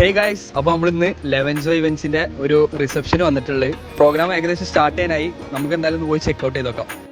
Hey guys അപ്പോൾ നമ്മളിന്ന് ലെവൻസോ ഇവൻസിന്റെ ഒരു റിസപ്ഷന് വന്നിട്ടുള്ളത്. പ്രോഗ്രാം ഏകദേശം സ്റ്റാർട്ട് ചെയ്യാനായി. നമുക്ക് എന്തായാലും പോയി ചെക്ക് ഔട്ട് ചെയ്ത് നോക്കാം.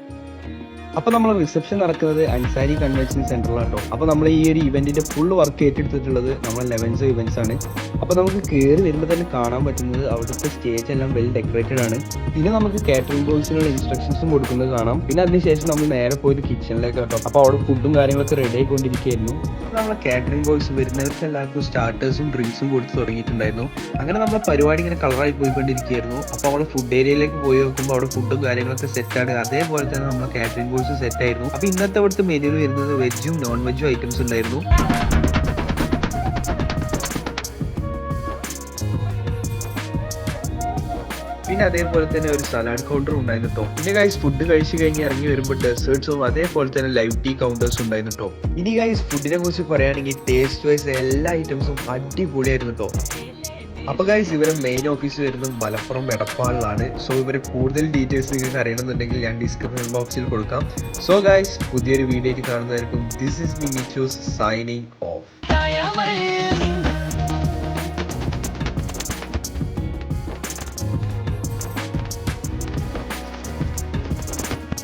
അപ്പോൾ നമ്മൾ റിസപ്ഷൻ നടക്കുന്നത് അൻസാരി കൺവെൻഷൻ സെന്ററിലാട്ടോ അപ്പോൾ നമ്മൾ ഈ ഒരു ഇവന്റിന്റെ ഫുൾ വർക്ക് ഏറ്റെടുത്തിട്ടുള്ളത് നമ്മൾ ലെവൻസ് ഇവന്റ്സ് ആണ്. അപ്പോൾ നമുക്ക് കയറി വരുമ്പോൾ തന്നെ കാണാൻ പറ്റുന്നത് അവിടുത്തെ സ്റ്റേജ് എല്ലാം വെൽ ഡെക്കറേറ്റഡ് ആണ്. പിന്നെ നമുക്ക് കാറ്ററിംഗ് ബോയ്സിനുള്ള ഇൻസ്ട്രക്ഷൻസും കൊടുക്കുന്നത് കാണാം. പിന്നെ അതിനുശേഷം നമ്മൾ നേരെ പോയത് കിച്ചണിലേക്ക് കേട്ടോ അപ്പോൾ അവിടെ ഫുഡും കാര്യങ്ങളൊക്കെ റെഡി ആയിക്കൊണ്ടിരിക്കുകയായിരുന്നു. നമ്മളെ കാറ്ററിംഗ് ബോയ്സ് വരുന്നവർക്ക് എല്ലാവർക്കും സ്റ്റാർട്ടേഴ്സും ഡ്രിങ്ക്സും കൊടുത്ത് തുടങ്ങിയിട്ടുണ്ടായിരുന്നു. അങ്ങനെ നമ്മളെ പരിപാടി ഇങ്ങനെ കളറായി പോയിക്കൊണ്ടിരിക്കുകയായിരുന്നു. അപ്പോൾ അവിടെ ഫുഡ് ഏരിയയിലേക്ക് പോയി നോക്കുമ്പോൾ അവിടെ ഫുഡും കാര്യങ്ങളൊക്കെ ആണ്. അതേപോലെ തന്നെ നമ്മളെ കാറ്ററിംഗ് ബോയ്സ് സെറ്റ് ആയിരുന്നു അപ്പോൾ ഇന്നത്തെ അവിടുത്തെ മെനുവിൽ വരുന്നത് വെജും നോൺ വെജും ഐറ്റംസ് ഉണ്ടായിരുന്നു. പിന്നെ അതേപോലെ തന്നെ ഒരു സലാഡ് കൗണ്ടർ ഉണ്ടായിരുന്നു കേട്ടോ പിന്നെ ഗൈസ് ഫുഡ് കഴിച്ചു കഴിഞ്ഞ് ഇറങ്ങി വരുമ്പോൾ ഡെസേർട്സും അതേപോലെ തന്നെ ലൈവ് ടീ കൗണ്ടേഴ്സും ഉണ്ടായിരുന്നു കേട്ടോ ഇനി ഗൈസ് ഫുഡിനെ കുറിച്ച് പറയുകയാണെങ്കിൽ ടേസ്റ്റ് വൈസ് എല്ലാ ഐറ്റംസും അടിപൊളിയായിരുന്നു കേട്ടോ അപ്പൊ ഗൈസ് ഇവരെ മെയിൻ ഓഫീസ് വരുന്നത് മലപ്പുറം എടപ്പാളിലാണ്. സോ ഇവരെ കൂടുതൽ ഡീറ്റെയിൽസ് നിങ്ങൾക്ക് അറിയണമെന്നുണ്ടെങ്കിൽ ഞാൻ ഡിസ്ക്രിപ്ഷൻ ബോക്സിൽ കൊടുക്കാം. സോ ഗൈസ് പുതിയൊരു video കാണുന്നതായിരിക്കും. This is me Michu's signing off